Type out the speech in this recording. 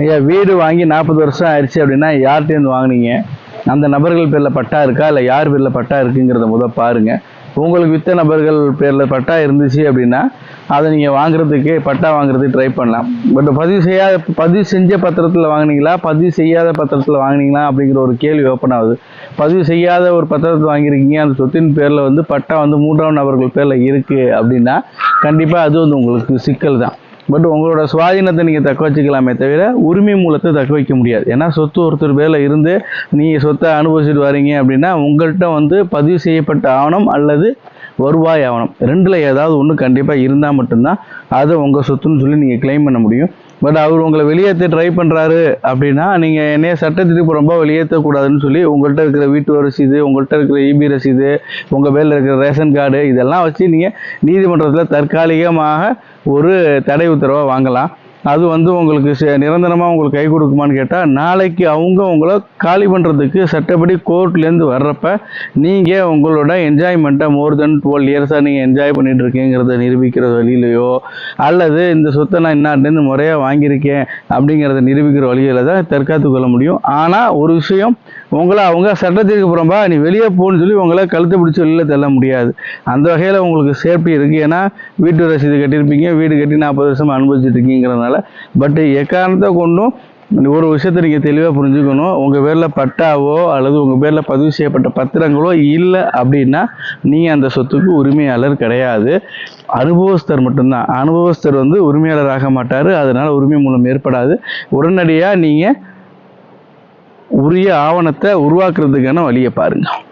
ஐயா வீடு வாங்கி நாற்பது வருஷம் ஆயிடுச்சு அப்படின்னா யார்கிட்டேருந்து வாங்குனீங்க? அந்த நபர்கள் பேரில் பட்டா இருக்கா? இல்லை யார் பேரில் பட்டா இருக்குங்கிறத முத பாருங்கள் உங்களுக்கு வித்த நபர்கள் பேரில் பட்டா இருந்துச்சு அப்படின்னா அதை நீங்கள் வாங்குறதுக்கு பட்டா வாங்குறதுக்கு ட்ரை பண்ணலாம். பட் பதிவு செய்யாத பதிவு செஞ்ச பத்திரத்தில் வாங்குனீங்களா? பதிவு செய்யாத பத்திரத்தில் வாங்கினீங்களா? அப்படிங்கிற ஒரு கேள்வி ஓப்பன் ஆகுது. பதிவு செய்யாத ஒரு பத்திரத்தை வாங்கியிருக்கீங்க அந்த சொத்தின் பேரில் வந்து பட்டா வந்து மூன்றாம் நபர்கள் பேரில் இருக்குது அப்படின்னா கண்டிப்பாக அது வந்து உங்களுக்கு சிக்கல் தான் பட் உங்களோட சுவாதீனத்தை நீங்கள் தக்க வச்சுக்கலாமே தவிர உரிமை மூலத்தை தக்க வைக்க முடியாது. ஏன்னா சொத்து ஒருத்தர் பேரில் இருந்து நீங்கள் சொத்தை அனுபவிச்சுட்டு வரீங்க அப்படின்னா உங்கள்கிட்ட வந்து பதிவு செய்யப்பட்ட ஆவணம் அல்லது வருவாய் ஆவணம். ரெண்டில் ஏதாவது ஒன்று கண்டிப்பாக இருந்தால் மட்டும்தான் அதை உங்கள் சொத்துன்னு சொல்லி நீங்கள் க்ளைம் பண்ண முடியும். பட் அவர் உங்களை வெளியேற்ற ட்ரை பண்ணுறாரு அப்படின்னா நீங்கள் என்னைய சட்டத்திற்கு ரொம்ப வெளியேற்றக்கூடாதுன்னு சொல்லி உங்கள்கிட்ட இருக்கிற வீட்டு ரசீது உங்கள்கிட்ட இருக்கிற இபி ரசீது உங்கள் பேரில் இருக்கிற ரேஷன் கார்டு இதெல்லாம் வச்சு நீங்கள் நீதிமன்றத்தில் தற்காலிகமாக ஒரு தடை உத்தரவை வாங்கலாம். அது வந்து உங்களுக்கு நிரந்தரமாக உங்களுக்கு கை கொடுக்குமான்னு கேட்டால் நாளைக்கு அவங்க உங்களை காலி பண்ணுறதுக்கு சட்டப்படி கோர்ட்லேருந்து வர்றப்ப நீங்கள் உங்களோட என்ஜாய்மெண்ட்டை மோர் தென் டுவெல் இயர்ஸாக நீங்கள் என்ஜாய் பண்ணிட்டு இருக்கீங்கிறத நிரூபிக்கிற வழியிலையோ அல்லது இந்த சொத்தை நான் இன்னாட்டேருந்து முறையாக வாங்கியிருக்கேன் அப்படிங்கிறத நிரூபிக்கிற வழியில தான் தற்காத்து கொள்ள முடியும். ஆனால் ஒரு விஷயம் உங்களை அவங்க சட்டத்திற்கு புறம்பா நீ வெளியே போகணும்னு சொல்லி உங்களை கழுத்து பிடிச்சி வெளியில் தள்ள முடியாது. அந்த வகையில் உங்களுக்கு சேஃப்டி இருக்குது ஏன்னா வீட்டு ரசீது கட்டியிருப்பீங்க. வீடு கட்டி நாற்பது வருஷமாக அனுபவிச்சுட்டு இருக்கீங்கிறதுனால பட் எக்காரணத்தை கொண்டும் ஒரு விஷயத்தை நீங்கள் தெளிவாக புரிஞ்சுக்கணும். உங்கள் பேரில் பட்டாவோ அல்லது உங்கள் பேரில் பதிவு செய்யப்பட்ட பத்திரங்களோ இல்லை அப்படின்னா நீங்கள் அந்த சொத்துக்கு உரிமையாளர் கிடையாது. அனுபவஸ்தர் மட்டும்தான். அனுபவஸ்தர் வந்து உரிமையாளர் ஆக மாட்டார். அதனால் உரிமை மூலம் ஏற்படாது. உடனடியாக நீங்கள் உரிய ஆவணத்தை உருவாக்குறதுக்கான வழியை பாருங்கள்